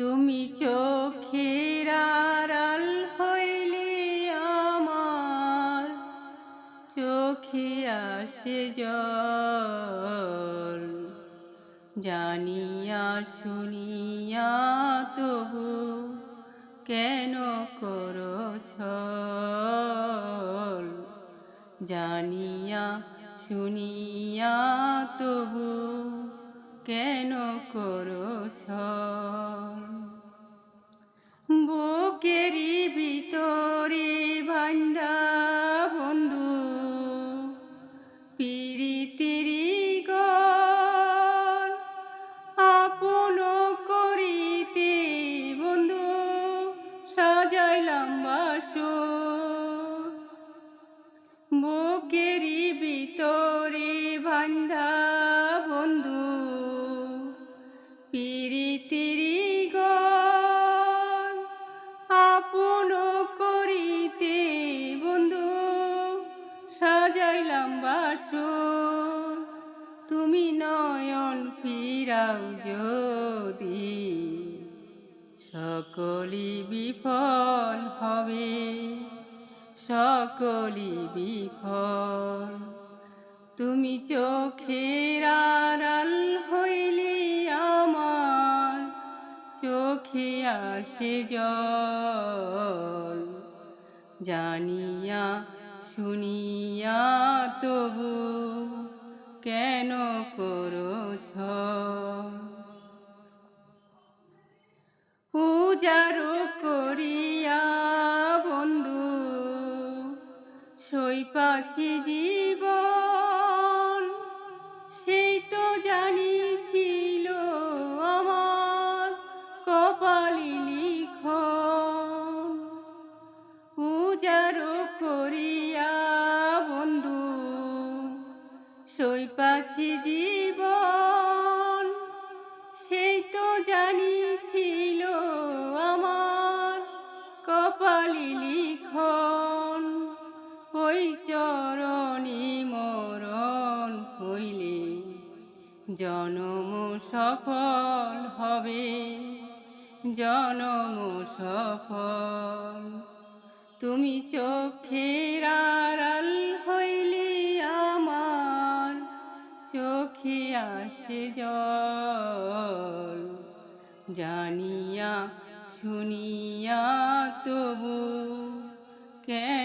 তুমি চোখের আড়াল হইলে আমার, চোখে আসে জল। জানিয়া শুনিয়া তবু কেন করো ছল? জানিয়া শুনিয়া তবু কেন করো ছল? বুকেরই ভিতরে ভান্ডা বন্ধু। পিরিতিরি গল আপন করিতে বন্ধু সাজাইলাম বাসর। বুকেরই সাজাইলাম বাসর। তুমি নয়ন ফিরাও যদি। সকলি বিফল হবে। সকলি বিফল। তুমি চোখের আড়াল হইলে আমার। চোখে আসে জল। জানিয়া শুনিয়া তবু কেন করছ পূজারু করিয়া বন্ধু শৈপাশি জীবন সৈপাশি জীবন, সেই তো জানিছিল আমার কপালি লিখন। ওই চরণি মরণ হইলে জনম সফল হবে, জনম সফল। তুমি চোখের আড়াল চোখে আসে জল জানিয়া শুনিয়া তবু কেন